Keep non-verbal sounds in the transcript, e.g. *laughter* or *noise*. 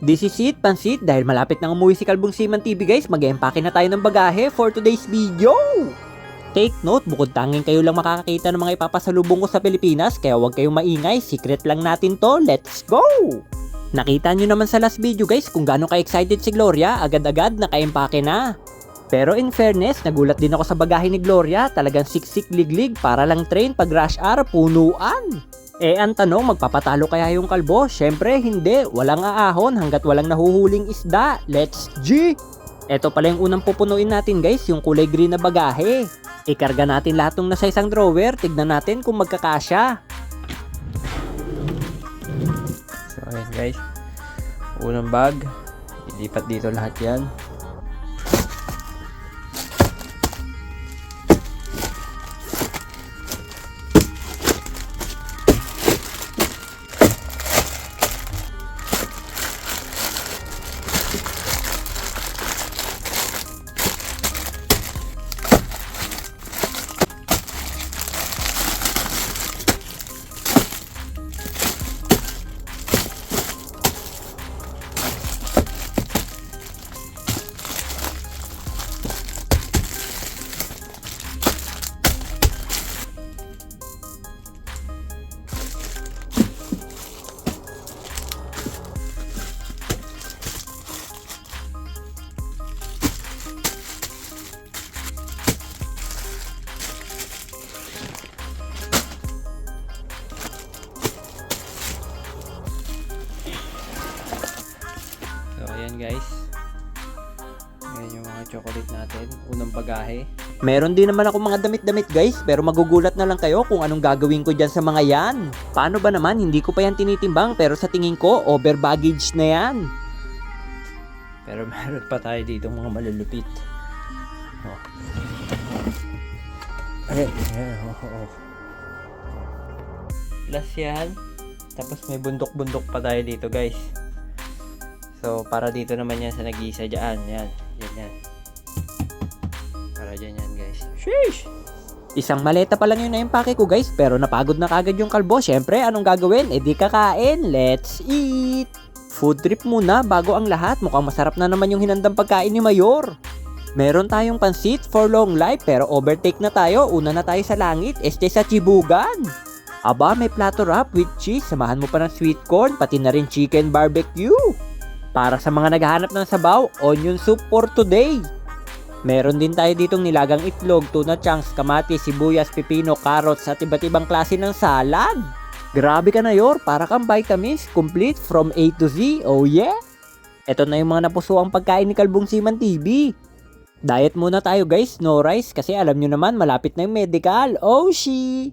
This is it, pansit, dahil malapit nang umuwi si Kalbong Siman TV guys, mag-empake na tayo ng bagahe for today's video! Take note, bukod tanging kayo lang makakakita ng mga ipapasalubong ko sa Pilipinas, kaya huwag kayong maingay, secret lang natin to, let's go! Nakita nyo naman sa last video guys kung gaano ka-excited si Gloria, agad-agad naka-empake na. Pero in fairness, nagulat din ako sa bagahe ni Gloria, talagang siksik liglig para lang train pag rush hour punuan. Eh ang tanong, magpapatalo kaya yung kalbo? Syempre hindi, walang aahon hanggat walang nahuhuling isda. Let's G! Ito pala yung unang pupunuin natin guys, yung kulay green na bagahe. Ikarga natin lahat ng nasa isang drawer, tignan natin kung magkakasya. So ayan guys, unang bag, ilipat dito lahat yan. Guys. Ayan yung mga chocolate natin. Unang bagahe. Meron din naman ako mga damit-damit guys, pero magugulat na lang kayo kung anong gagawin ko dyan sa mga yan. Paano ba naman, hindi ko pa yan tinitimbang, pero sa tingin ko, over baggage na yan. Pero *laughs* meron pa tayo dito mga malulupit. Oh. Ay, ay, oh, oh, oh. Plus yan. Tapos may bundok-bundok pa tayo dito guys. So, para dito naman yan sa nag-iisa dyan. Yan. Yan yan. Para dyan yan guys. Sheesh! Isang maleta pa lang yung na-empake ko guys, pero napagod na kagad yung kalbo. Syempre, anong gagawin? E di kakain. Let's eat! Food trip muna bago ang lahat. Mukhang masarap na naman yung hinandang pagkain ni Mayor. Meron tayong pansit for long life pero overtake na tayo. Una na tayo sa langit, este sa Chibugan. Aba, may plato wrap with cheese. Samahan mo pa ng sweet corn, pati na rin chicken barbecue. Para sa mga naghahanap ng sabaw, onion soup for today. Meron din tayo ditong nilagang itlog, tuna chunks, kamatis, sibuyas, pipino, carrots at iba't ibang klase ng salad. Grabe ka na yor, para kang vitamins, complete from A to Z, oh yeah? Ito na yung mga napusuang pagkain ni Kalbong Siman TV. Diet muna tayo guys, no rice kasi alam nyo naman malapit na yung medical. Oh she!